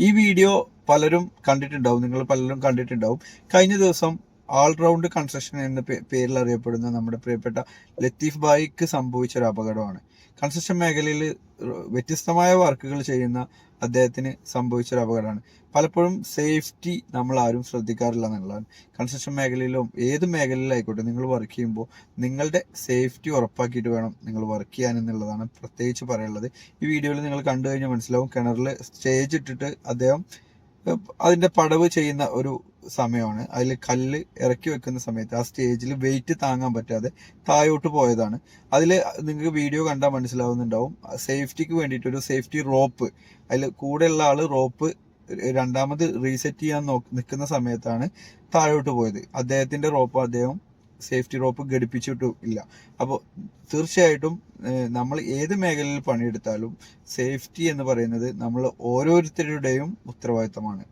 ഈ വീഡിയോ പലരും കണ്ടിട്ടുണ്ടാവും നിങ്ങൾ പലരും കണ്ടിട്ടുണ്ടാവും. കഴിഞ്ഞ ദിവസം ഓൾറൗണ്ട് കൺസ്ട്രക്ഷൻ എന്ന പേരിൽ അറിയപ്പെടുന്ന നമ്മുടെ പ്രിയപ്പെട്ട ലത്തീഫ് ബായിക്ക് സംഭവിച്ച ഒരു അപകടമാണ്. കൺസ്ട്രക്ഷൻ മേഖലയിൽ വ്യത്യസ്തമായ വർക്കുകൾ ചെയ്യുന്ന അദ്ദേഹത്തിന് സംഭവിച്ച ഒരു അപകടമാണ്. പലപ്പോഴും സേഫ്റ്റി നമ്മൾ ആരും ശ്രദ്ധിക്കാറില്ല എന്നുള്ളതാണ്. കൺസ്ട്രക്ഷൻ മേഖലയിലും ഏത് മേഖലയിലായിക്കോട്ടെ നിങ്ങൾ വർക്ക് ചെയ്യുമ്പോൾ നിങ്ങളുടെ സേഫ്റ്റി ഉറപ്പാക്കിയിട്ട് വേണം നിങ്ങൾ വർക്ക് ചെയ്യാൻ എന്നുള്ളതാണ് പ്രത്യേകിച്ച് പറയാനുള്ളത്. ഈ വീഡിയോയിൽ നിങ്ങൾ കണ്ടു കഴിഞ്ഞാൽ മനസ്സിലാവും. കിണറിൽ സ്റ്റേജ് ഇട്ടിട്ട് അദ്ദേഹം ഏഹ്, അതിന്റെ പടവ് ചെയ്യുന്ന ഒരു സമയമാണ്. അതിൽ കല്ല് ഇറക്കി വെക്കുന്ന സമയത്ത് ആ സ്റ്റേജിൽ വെയിറ്റ് താങ്ങാൻ പറ്റാതെ താഴോട്ട് പോയതാണ്. അതിൽ നിങ്ങൾക്ക് വീഡിയോ കണ്ടാൽ മനസ്സിലാവുന്നുണ്ടാവും. സേഫ്റ്റിക്ക് വേണ്ടിയിട്ട് ഒരു സേഫ്റ്റി റോപ്പ് അതിൽ കൂടെയുള്ള ആൾ റോപ്പ് രണ്ടാമത് റീസെറ്റ് ചെയ്യാൻ നോക്ക് നിൽക്കുന്ന സമയത്താണ് താഴോട്ട് പോയത്. അദ്ദേഹത്തിന്റെ റോപ്പ് അദ്ദേഹം സേഫ്റ്റി റോപ്പ് ഘടിപ്പിച്ചിട്ടും ഇല്ല. അപ്പോൾ തീർച്ചയായിട്ടും നമ്മൾ ഏത് മേഖലയിൽ പണിയെടുത്താലും സേഫ്റ്റി എന്ന് പറയുന്നത് നമ്മൾ ഓരോരുത്തരുടെയും ഉത്തരവാദിത്തമാണ്.